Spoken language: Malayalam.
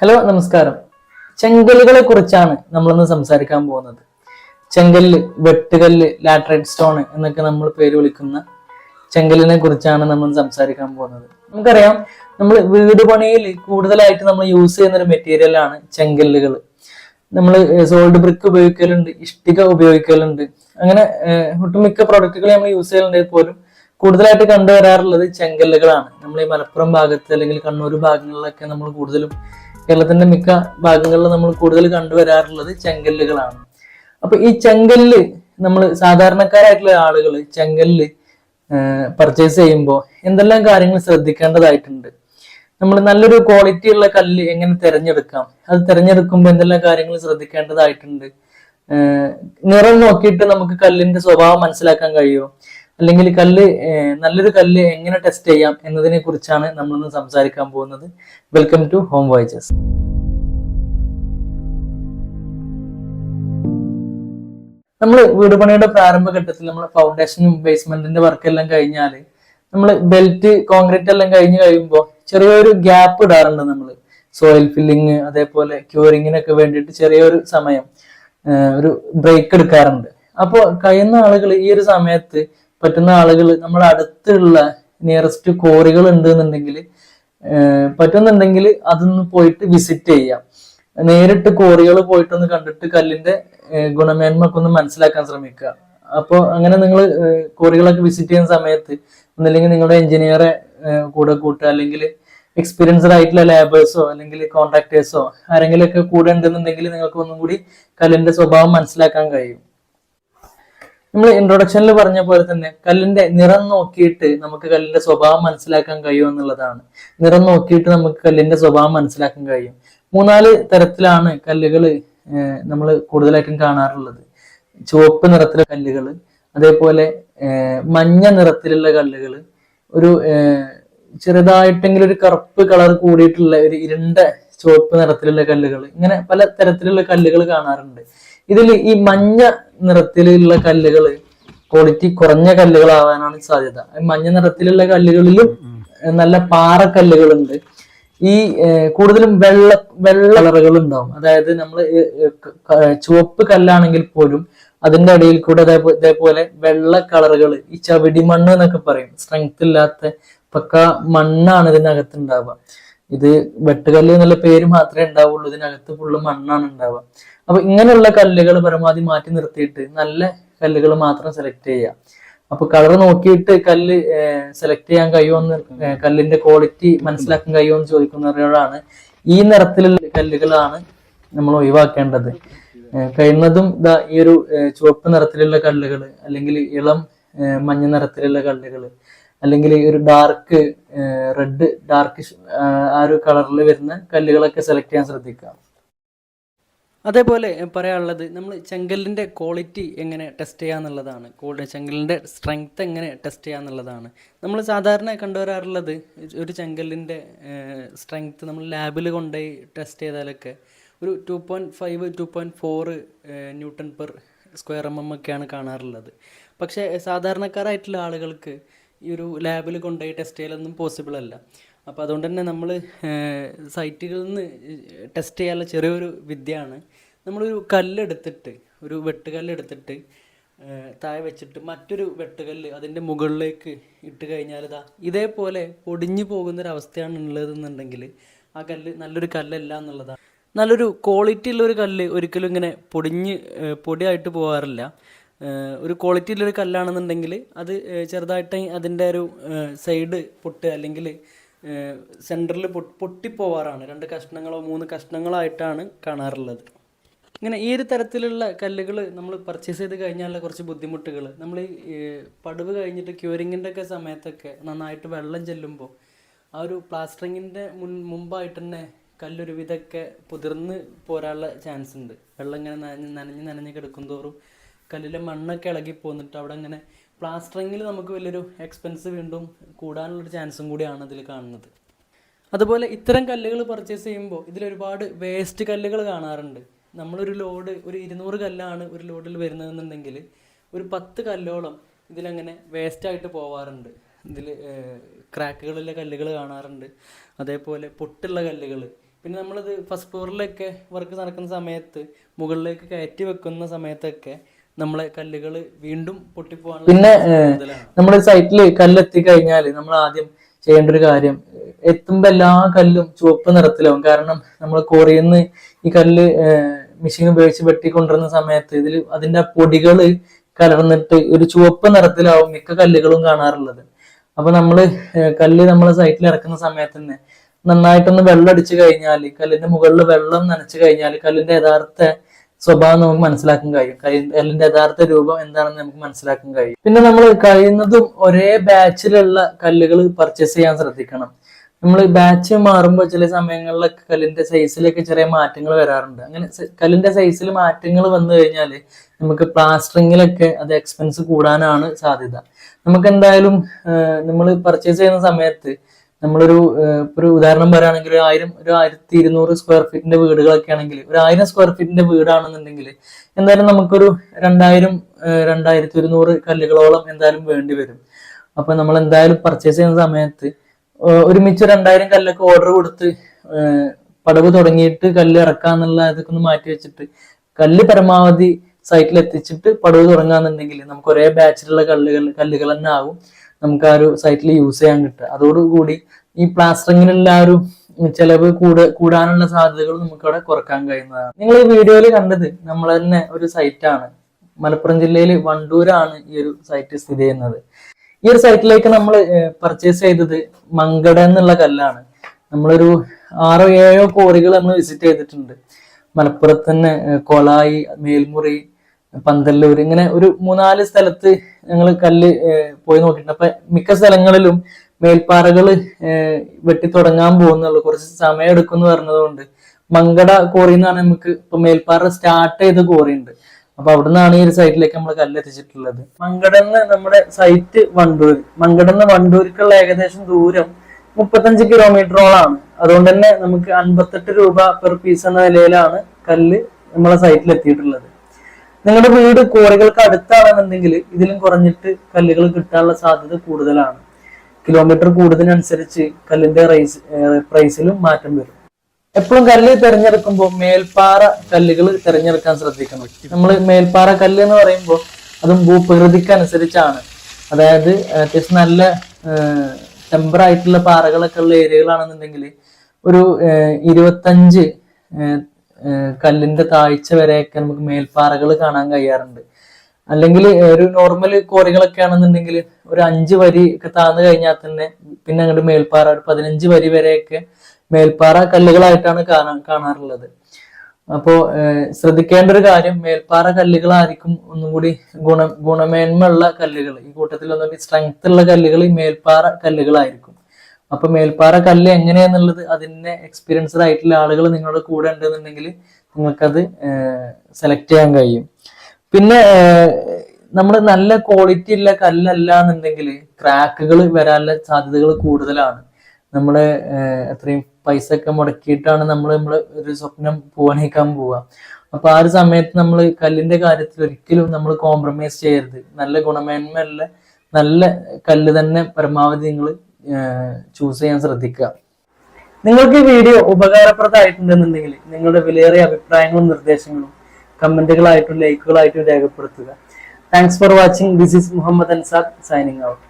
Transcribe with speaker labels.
Speaker 1: ഹലോ നമസ്കാരം. ചെങ്കല്ലുകളെ കുറിച്ചാണ് നമ്മളിന്ന് സംസാരിക്കാൻ പോകുന്നത്. ചെങ്കല്ല് വെട്ടുകല്ല് ലാട്രൈറ്റ് സ്റ്റോൺ എന്നൊക്കെ നമ്മൾ പേര് വിളിക്കുന്ന ചെങ്കല്ലിനെ കുറിച്ചാണ് നമ്മൾ സംസാരിക്കാൻ പോകുന്നത്. നമുക്കറിയാം നമ്മൾ വീട് പണിയിൽ കൂടുതലായിട്ട് നമ്മൾ യൂസ് ചെയ്യുന്ന ഒരു മെറ്റീരിയലാണ് ചെങ്കല്ലുകൾ. നമ്മൾ സോൾഡ് ബ്രിക്ക് ഉപയോഗിക്കലുണ്ട് ഇഷ്ടിക ഉപയോഗിക്കലുണ്ട്. അങ്ങനെ ഒട്ടുമിക്ക പ്രൊഡക്റ്റുകൾ നമ്മൾ യൂസ് ചെയ്യലുണ്ടെങ്കിൽ പോലും കൂടുതലായിട്ട് കണ്ടുവരാറുള്ളത് ചെങ്കല്ലുകളാണ്. നമ്മൾ ഈ മലപ്പുറം ഭാഗത്ത് അല്ലെങ്കിൽ കണ്ണൂർ ഭാഗങ്ങളിലൊക്കെ നമ്മൾ കൂടുതലും കേരളത്തിന്റെ മിക്ക ഭാഗങ്ങളിൽ നമ്മൾ കൂടുതൽ കണ്ടുവരാറുള്ളത് ചെങ്കല്ലുകളാണ്. അപ്പൊ ഈ ചെങ്കല്ല് നമ്മൾ സാധാരണക്കാരായിട്ടുള്ള ആളുകൾ ചെങ്കല്ല് പർച്ചേസ് ചെയ്യുമ്പോൾ എന്തെല്ലാം കാര്യങ്ങൾ ശ്രദ്ധിക്കേണ്ടതായിട്ടുണ്ട്? നമ്മൾ നല്ലൊരു ക്വാളിറ്റി ഉള്ള കല്ല് എങ്ങനെ തിരഞ്ഞെടുക്കാം? അത് തിരഞ്ഞെടുക്കുമ്പോൾ എന്തെല്ലാം കാര്യങ്ങൾ ശ്രദ്ധിക്കേണ്ടതായിട്ടുണ്ട്? നിറം നോക്കിയിട്ട് നമുക്ക് കല്ലിന്റെ സ്വഭാവം മനസ്സിലാക്കാൻ കഴിയുമോ? അല്ലെങ്കിൽ കല്ല് നല്ലൊരു കല്ല് എങ്ങനെ ടെസ്റ്റ് ചെയ്യാം എന്നതിനെ കുറിച്ചാണ് നമ്മളിന്ന് സംസാരിക്കാൻ പോകുന്നത്. വെൽക്കം ടു ഹോം വോയിസസ് നമ്മൾ വീട് പണിയുടെ പ്രാരംഭഘട്ടത്തിൽ നമ്മൾ ഫൗണ്ടേഷനും ബേസ്മെന്റിന്റെ വർക്ക് എല്ലാം കഴിഞ്ഞാൽ നമ്മൾ ബെൽറ്റ് കോൺക്രീറ്റ് എല്ലാം കഴിഞ്ഞ് കഴിയുമ്പോൾ ചെറിയൊരു ഗ്യാപ്പ് ഇടാറുണ്ട് നമ്മൾ സോയിൽ ഫില്ലിങ് അതേപോലെ ക്യൂറിങ്ങിനൊക്കെ വേണ്ടിയിട്ട് ചെറിയൊരു സമയം ഒരു ബ്രേക്ക് എടുക്കാറുണ്ട്. അപ്പോൾ കഴിയുന്ന ആളുകൾ ഈ ഒരു സമയത്ത് പറ്റുന്ന ആളുകൾ നമ്മുടെ അടുത്തുള്ള നിയറസ്റ്റ് കോറികൾ ഉണ്ട് എന്നുണ്ടെങ്കിൽ പറ്റുന്നുണ്ടെങ്കിൽ അതൊന്ന് പോയിട്ട് വിസിറ്റ് ചെയ്യാം. നേരിട്ട് കോറികൾ പോയിട്ടൊന്ന് കണ്ടിട്ട് കല്ലിന്റെ ഗുണമേന്മ ഒക്കെ ഒന്ന് മനസ്സിലാക്കാൻ ശ്രമിക്കുക. അപ്പോൾ അങ്ങനെ നിങ്ങൾ കോറികളൊക്കെ വിസിറ്റ് ചെയ്യുന്ന സമയത്ത് ഒന്നല്ലെങ്കിൽ നിങ്ങളുടെ എഞ്ചിനീയറെ കൂടെ കൂട്ടുക. അല്ലെങ്കിൽ എക്സ്പീരിയൻസ്ഡ് ആയിട്ടുള്ള ലേബേഴ്സോ അല്ലെങ്കിൽ കോൺട്രാക്ടേഴ്സോ ആരെങ്കിലും ഒക്കെ കൂടെ ഉണ്ടെന്നുണ്ടെങ്കിൽ നിങ്ങൾക്ക് ഒന്നും കൂടി കല്ലിന്റെ സ്വഭാവം മനസ്സിലാക്കാൻ കഴിയും. നമ്മൾ ഇൻട്രൊഡക്ഷനിൽ പറഞ്ഞ പോലെ തന്നെ കല്ലിന്റെ നിറം നോക്കിയിട്ട് നമുക്ക് കല്ലിന്റെ സ്വഭാവം മനസ്സിലാക്കാൻ കഴിയും എന്നുള്ളതാണ്. നിറം നോക്കിയിട്ട് നമുക്ക് കല്ലിന്റെ സ്വഭാവം മനസ്സിലാക്കാൻ കഴിയും. മൂന്നാൽ തരത്തിലാണ് കല്ലുകൾ നമ്മൾ കൂടുതലായിട്ടും കാണാറുള്ളത്. ചുവപ്പ് നിറത്തിലെ കല്ലുകൾ അതേപോലെ മഞ്ഞ നിറത്തിലുള്ള കല്ലുകൾ ഒരു ചെറുതായിട്ടെങ്കിലും ഒരു കറുപ്പ് കളർ കൂടിയിട്ടുള്ള ഒരു ഇരുണ്ട ചുവപ്പ് നിറത്തിലുള്ള കല്ലുകൾ ഇങ്ങനെ പല തരത്തിലുള്ള കല്ലുകൾ കാണാറുണ്ട്. ഇതിൽ ഈ മഞ്ഞ നിറത്തിലുള്ള കല്ലുകൾ ക്വാളിറ്റി കുറഞ്ഞ കല്ലുകളാവാനാണ് സാധ്യത. മഞ്ഞ നിറത്തിലുള്ള കല്ലുകളിലും നല്ല പാറക്കല്ലുകളുണ്ട് ഈ കൂടുതലും വെള്ള വെള്ള കളറുകൾ ഉണ്ടാവും അതായത് നമ്മൾ ചുവപ്പ് കല്ലാണെങ്കിൽ പോലും അതിന്റെ ഇടയിൽ കൂടെ ഇതേപോലെ വെള്ള കളറുകൾ ഈ ചവിടി മണ്ണ് എന്നൊക്കെ പറയും. സ്ട്രെങ്ത് ഇല്ലാത്ത പക്ക മണ്ണാണ് ഇതിനകത്ത് ഉണ്ടാവുക ഇത് വെട്ടുകല്ല് എന്നുള്ള പേര് മാത്രമേ ഉണ്ടാവുള്ളൂ. ഇതിനകത്ത് ഫുള്ള് മണ്ണാണ് ഉണ്ടാവുക. അപ്പൊ ഇങ്ങനെയുള്ള കല്ലുകൾ പരമാവധി മാറ്റി നിർത്തിയിട്ട് നല്ല കല്ലുകൾ മാത്രം സെലക്ട് ചെയ്യുക. അപ്പൊ കളർ നോക്കിയിട്ട് കല്ല് സെലക്ട് ചെയ്യാൻ കഴിയുമെന്ന് കല്ലിന്റെ ക്വാളിറ്റി മനസ്സിലാക്കാൻ കഴിയുമെന്ന് ചോദിക്കുന്നവരോടാണ് ഈ നിറത്തിലുള്ള കല്ലുകളാണ് നമ്മൾ ഒഴിവാക്കേണ്ടത്. കഴിയുന്നതും ഇതാ ഈ ഒരു ചുവപ്പ് നിറത്തിലുള്ള കല്ലുകൾ അല്ലെങ്കിൽ ഇളം മഞ്ഞ നിറത്തിലുള്ള കല്ലുകൾ അല്ലെങ്കിൽ ഒരു ഡാർക്ക് റെഡ് ഡാർക്ക് ആ ഒരു കളറിൽ വരുന്ന കല്ലുകളൊക്കെ സെലക്ട് ചെയ്യാൻ ശ്രദ്ധിക്കുക. അതേപോലെ പറയാനുള്ളത് നമ്മൾ ചെങ്കലിന്റെ ക്വാളിറ്റി എങ്ങനെ ടെസ്റ്റ് ചെയ്യാന്നുള്ളതാണ് ചെങ്കലിന്റെ സ്ട്രെങ്ത് എങ്ങനെ ടെസ്റ്റ് ചെയ്യാന്നുള്ളതാണ് നമ്മൾ സാധാരണ കണ്ടുവരാറുള്ളത് ഒരു ചെങ്കലിന്റെ സ്ട്രെങ്ത് നമ്മൾ ലാബിൽ കൊണ്ടുപോയി ടെസ്റ്റ് ചെയ്താലൊക്കെ ഒരു two point five two point four newton per square M M ഒക്കെയാണ് കാണാറുള്ളത്. പക്ഷേ സാധാരണക്കാരായിട്ടുള്ള ആളുകൾക്ക് ഈ ഒരു ലാബിൽ കൊണ്ടുപോയി ടെസ്റ്റ് ചെയ്യലൊന്നും പോസിബിൾ അല്ല. അപ്പോൾ അതുകൊണ്ട് തന്നെ നമ്മൾ സൈറ്റുകളിൽ നിന്ന് ടെസ്റ്റ് ചെയ്യാനുള്ള ചെറിയൊരു വിദ്യയാണ്. നമ്മളൊരു കല്ലെടുത്തിട്ട് ഒരു വെട്ടുകല്ലെടുത്തിട്ട് താഴെ വെച്ചിട്ട് മറ്റൊരു വെട്ടുകല്ല് അതിന്റെ മുകളിലേക്ക് ഇട്ട് കഴിഞ്ഞാൽ ഇതാ ഇതേപോലെ പൊടിഞ്ഞു പോകുന്നൊരവസ്ഥയാണ് ഉള്ളതെന്നുണ്ടെങ്കിൽ ആ കല്ല് നല്ലൊരു കല്ലല്ല എന്നുള്ളതാണ്. നല്ലൊരു ക്വാളിറ്റി ഉള്ളൊരു കല്ല് ഒരിക്കലും ഇങ്ങനെ പൊടിഞ്ഞ് പൊടിയായിട്ട് പോകാറില്ല ഒരു ക്വാളിറ്റി ഉള്ളൊരു കല്ലാണെന്നുണ്ടെങ്കിൽ അത് ചെറുതായിട്ട് അതിന്റെ ഒരു സൈഡ് പൊട്ട് അല്ലെങ്കിൽ സെന്ററിൽ പൊട്ടിപ്പോവാറാണ്. രണ്ട് കഷ്ണങ്ങളോ മൂന്ന് കഷ്ണങ്ങളോ ആയിട്ടാണ് കാണാറുള്ളത്. ഇങ്ങനെ ഈ ഒരു തരത്തിലുള്ള കല്ലുകൾ നമ്മൾ പർച്ചേസ് ചെയ്ത് കഴിഞ്ഞാലുള്ള കുറച്ച് ബുദ്ധിമുട്ടുകൾ നമ്മൾ ഈ പടവ് കഴിഞ്ഞിട്ട് ക്യൂരിങ്ങിന്റെ ഒക്കെ സമയത്തൊക്കെ നന്നായിട്ട് വെള്ളം ചെല്ലുമ്പോൾ ആ ഒരു പ്ലാസ്റ്ററിങ്ങിന്റെ മുൻ മുമ്പായിട്ട് തന്നെ കല്ലൊരു വിധമൊക്കെ പുതിർന്ന് പോരാനുള്ള ചാൻസ് ഉണ്ട്. വെള്ളം ഇങ്ങനെ നനഞ്ഞ് നനഞ്ഞ് നനഞ്ഞ് കിടക്കും തോറും കല്ലിലെ മണ്ണൊക്കെ ഇളകി പോന്നിട്ട് അവിടെ അങ്ങനെ പ്ലാസ്റ്ററിങ്ങിൽ നമുക്ക് വലിയൊരു എക്സ്പെൻസ് വീണ്ടും കൂടാനുള്ളൊരു ചാൻസും കൂടിയാണ് അതിൽ കാണുന്നത്. അതുപോലെ ഇത്തരം കല്ലുകൾ പർച്ചേസ് ചെയ്യുമ്പോൾ ഇതിലൊരുപാട് വേസ്റ്റ് കല്ലുകൾ കാണാറുണ്ട്. നമ്മളൊരു ലോഡ് ഒരു ഇരുന്നൂറ് കല്ലാണ് ഒരു ലോഡിൽ വരുന്നതെന്നുണ്ടെങ്കിൽ ഒരു പത്ത് കല്ലോളം ഇതിലങ്ങനെ വേസ്റ്റായിട്ട് പോവാറുണ്ട്. ഇതിൽ ക്രാക്കുകളിലെ കല്ലുകൾ കാണാറുണ്ട്. അതേപോലെ പൊട്ടുള്ള കല്ലുകൾ
Speaker 2: പിന്നെ നമ്മളിത് ഫസ്റ്റ് ഫ്ലോറിലൊക്കെ വർക്ക് നടക്കുന്ന സമയത്ത് മുകളിലേക്ക് കയറ്റി വെക്കുന്ന സമയത്തൊക്കെ നമ്മളെ കല്ലുകൾ വീണ്ടും പൊട്ടിപ്പോകാനുള്ള
Speaker 1: പിന്നെ. നമ്മുടെ സൈറ്റിൽ കല്ലെത്തി കഴിഞ്ഞാൽ നമ്മൾ ആദ്യം ചെയ്യേണ്ട ഒരു കാര്യം എത്തുമ്പോ എല്ലാ കല്ലും ചുവപ്പ് നിറത്തിലാവും കാരണം നമ്മൾ കോറിയിൽ ഈ കല്ല് മെഷീൻ ഉപയോഗിച്ച് വെട്ടിക്കൊണ്ടിരുന്ന സമയത്ത് ഇതിൽ അതിന്റെ പൊടികൾ കലർന്നിട്ട് ഒരു ചുവപ്പ് നിറത്തിലാവും മിക്ക കല്ലുകളും കാണാറുള്ളത് അപ്പൊ നമ്മൾ കല്ല് നമ്മളെ സൈറ്റിൽ ഇറക്കുന്ന സമയത്ത് തന്നെ നന്നായിട്ടൊന്ന് വെള്ളം അടിച്ചു കഴിഞ്ഞാൽ കല്ലിന്റെ മുകളിൽ വെള്ളം നനച്ചു കഴിഞ്ഞാൽ കല്ലിന്റെ യഥാർത്ഥ സ്വഭാവം നമുക്ക് മനസ്സിലാക്കാൻ കഴിയും. കല്ലിന്റെ യഥാർത്ഥ രൂപം എന്താണെന്ന് നമുക്ക് മനസ്സിലാക്കാൻ കഴിയും. പിന്നെ നമ്മൾ കഴിയുന്നതും ഒരേ ബാച്ചിലുള്ള കല്ലുകൾ പർച്ചേസ് ചെയ്യാൻ ശ്രദ്ധിക്കണം. നമ്മൾ ബാച്ച് മാറുമ്പോൾ ചില സമയങ്ങളിലൊക്കെ കല്ലിന്റെ സൈസിലൊക്കെ ചെറിയ മാറ്റങ്ങൾ വരാറുണ്ട്. അങ്ങനെ കല്ലിന്റെ സൈസിൽ മാറ്റങ്ങൾ വന്നു കഴിഞ്ഞാൽ നമുക്ക് പ്ലാസ്റ്ററിങ്ങിലൊക്കെ അത് എക്സ്പെൻസ് കൂടാനാണ് സാധ്യത. നമുക്ക് എന്തായാലും നമ്മൾ പർച്ചേസ് ചെയ്യുന്ന സമയത്ത് നമ്മളൊരു ഒരു ഉദാഹരണം പറയുകയാണെങ്കിൽ ഒരു ആയിരം ഒരു ആയിരത്തി ഇരുന്നൂറ് സ്ക്വയർ ഫീറ്റിന്റെ വീടുകളൊക്കെ ആണെങ്കിൽ ഒരു ആയിരം സ്ക്വയർ ഫീറ്റിന്റെ വീടാണെന്നുണ്ടെങ്കിൽ എന്തായാലും നമുക്കൊരു രണ്ടായിരം രണ്ടായിരത്തി ഒരുന്നൂറ് കല്ലുകളോളം എന്തായാലും വേണ്ടി വരും. അപ്പൊ നമ്മൾ എന്തായാലും പർച്ചേസ് ചെയ്യുന്ന സമയത്ത് ഒരുമിച്ച് രണ്ടായിരം കല്ലൊക്കെ ഓർഡർ കൊടുത്ത് പടവ് തുടങ്ങിയിട്ട് കല്ല് ഇറക്കാന്നുള്ള ഇതൊക്കെ ഒന്ന് മാറ്റി വെച്ചിട്ട് കല്ല് പരമാവധി സൈറ്റിൽ എത്തിച്ചിട്ട് പടവ് തുടങ്ങാന്നുണ്ടെങ്കിൽ നമുക്ക് ഒരേ ബാച്ചിലുള്ള കല്ലുകൾ കല്ലുകൾ തന്നെ ആവും. നമുക്ക് ആ ഒരു സൈറ്റിൽ യൂസ് ചെയ്യാൻ കിട്ടുക. അതോടുകൂടി ഈ പ്ലാസ്റ്ററിങ്ങിനുള്ള ആ ഒരു ചെലവ് കൂട കൂടാനുള്ള സാധ്യതകൾ നമുക്ക് അവിടെ കുറയ്ക്കാൻ കഴിയുന്നതാണ്. നിങ്ങൾ ഈ വീഡിയോയിൽ കണ്ടത് നമ്മൾ തന്നെ ഒരു സൈറ്റാണ് മലപ്പുറം ജില്ലയിൽ വണ്ടൂരാണ് ഈ ഒരു സൈറ്റ് സ്ഥിതി ചെയ്യുന്നത്. ഈ ഒരു സൈറ്റിലേക്ക് നമ്മൾ പർച്ചേസ് ചെയ്തത് മങ്കട എന്നുള്ള കല്ലാണ്. നമ്മളൊരു ആറോ ഏഴോ കോറികൾ നമ്മൾ വിസിറ്റ് ചെയ്തിട്ടുണ്ട്. മലപ്പുറത്ത് തന്നെ കൊളായി മേൽമുറി പന്തല്ലൂർ ഇങ്ങനെ ഒരു മൂന്നാൽ സ്ഥലത്ത് ഞങ്ങൾ കല്ല് പോയി നോക്കിയിട്ടുണ്ട്. അപ്പൊ മിക്ക സ്ഥലങ്ങളിലും മേൽപ്പാറകൾ വെട്ടി തുടങ്ങാൻ പോകുന്നുള്ളൂ. കുറച്ച് സമയം എടുക്കും എന്ന് പറഞ്ഞതുകൊണ്ട്. മങ്കട കോറി എന്നാണ് നമുക്ക് ഇപ്പൊ മേൽപ്പാറ സ്റ്റാർട്ട് ചെയ്ത കോറി ഉണ്ട്. അപ്പൊ അവിടെ നിന്നാണ് ഈ ഒരു സൈറ്റിലേക്ക് നമ്മൾ കല്ലെത്തിച്ചിട്ടുള്ളത് മങ്കടന്ന് നമ്മുടെ സൈറ്റ് വണ്ടൂർ മങ്കടന്ന് വണ്ടൂർക്കുള്ള ഏകദേശം ദൂരം മുപ്പത്തഞ്ച് കിലോമീറ്ററോളാണ് അതുകൊണ്ട് തന്നെ നമുക്ക് അൻപത്തെട്ട് രൂപ പെർ പീസ് എന്ന നിലയിലാണ് കല്ല് നമ്മളെ സൈറ്റിൽ എത്തിയിട്ടുള്ളത് നിങ്ങളുടെ വീട് കോറികൾക്ക് അടുത്താണെന്നുണ്ടെങ്കിൽ ഇതിലും കുറഞ്ഞിട്ട് കല്ലുകൾ കിട്ടാനുള്ള സാധ്യത കൂടുതലാണ്. കിലോമീറ്റർ കൂടുതലനുസരിച്ച് കല്ലിന്റെ റൈസ് പ്രൈസിലും മാറ്റം വരും. എപ്പോഴും കല്ല് തിരഞ്ഞെടുക്കുമ്പോൾ മേൽപ്പാറ കല്ലുകൾ തിരഞ്ഞെടുക്കാൻ ശ്രദ്ധിക്കണം. നമ്മൾ മേൽപ്പാറ കല്ല് എന്ന് പറയുമ്പോൾ അതും ഭൂപ്രകൃതിക്ക് അനുസരിച്ചാണ് അതായത് അത്യാവശ്യം നല്ല ടെമ്പർ ആയിട്ടുള്ള പാറകളൊക്കെ ഉള്ള ഏരിയകളാണെന്നുണ്ടെങ്കിൽ ഒരു ഇരുപത്തഞ്ച് കല്ലിന്റെ താഴ്ച വരെയൊക്കെ നമുക്ക് മേൽപ്പാറകൾ കാണാൻ കഴിയാറുണ്ട്. അല്ലെങ്കിൽ ഒരു നോർമൽ കോറികളൊക്കെ ആണെന്നുണ്ടെങ്കിൽ ഒരു അഞ്ച് വരി ഒക്കെ താഴ്ന്നു കഴിഞ്ഞാൽ തന്നെ പിന്നെ അങ്ങോട്ട് മേൽപ്പാറ ഒരു പതിനഞ്ച് വരി വരെയൊക്കെ മേൽപ്പാറ കല്ലുകളായിട്ടാണ് കാണാൻ കാണാറുള്ളത്. അപ്പോ ശ്രദ്ധിക്കേണ്ട ഒരു കാര്യം മേൽപ്പാറ കല്ലുകളായിരിക്കും ഒന്നും കൂടി ഗുണ ഗുണമേന്മയുള്ള കല്ലുകൾ ഈ കൂട്ടത്തിൽ ഒന്നും സ്ട്രെങ്ത് ഉള്ള കല്ലുകൾ ഈ മേൽപ്പാറ കല്ലുകളായിരിക്കും. അപ്പൊ മേൽപ്പാറ കല്ല് എങ്ങനെയാന്നുള്ളത് അതിന്റെ എക്സ്പീരിയൻസ്ഡ് ആയിട്ടുള്ള ആളുകൾ നിങ്ങളുടെ കൂടെ ഉണ്ടെന്നുണ്ടെങ്കിൽ നിങ്ങൾക്കത് സെലക്ട് ചെയ്യാൻ കഴിയും. പിന്നെ നമ്മൾ നല്ല ക്വാളിറ്റി ഉള്ള കല്ലല്ല എന്നുണ്ടെങ്കിൽ ക്രാക്കുകൾ വരാനുള്ള സാധ്യതകൾ കൂടുതലാണ്. നമ്മൾ എത്രയും പൈസ ഒക്കെ മുടക്കിയിട്ടാണ് നമ്മൾ നമ്മൾ ഒരു സ്വപ്നം പൂവണിക്കാൻ പോവുക. അപ്പൊ ആ ഒരു സമയത്ത് നമ്മൾ കല്ലിന്റെ കാര്യത്തിൽ ഒരിക്കലും നമ്മൾ കോംപ്രമൈസ് ചെയ്യരുത്. നല്ല ഗുണമേന്മയുള്ള നല്ല കല്ല് തന്നെ പരമാവധി നിങ്ങൾ ചൂസ് ചെയ്യാൻ ശ്രദ്ധിക്കുക. നിങ്ങൾക്ക് ഈ വീഡിയോ ഉപകാരപ്രദമായിട്ടുണ്ടെന്നുണ്ടെങ്കിൽ നിങ്ങളുടെ വിലയേറിയ അഭിപ്രായങ്ങളും നിർദ്ദേശങ്ങളും കമന്റുകളായിട്ടും ലൈക്കുകളായിട്ടും രേഖപ്പെടുത്തുക. Thanks for watching this is Muhammad Ansad signing out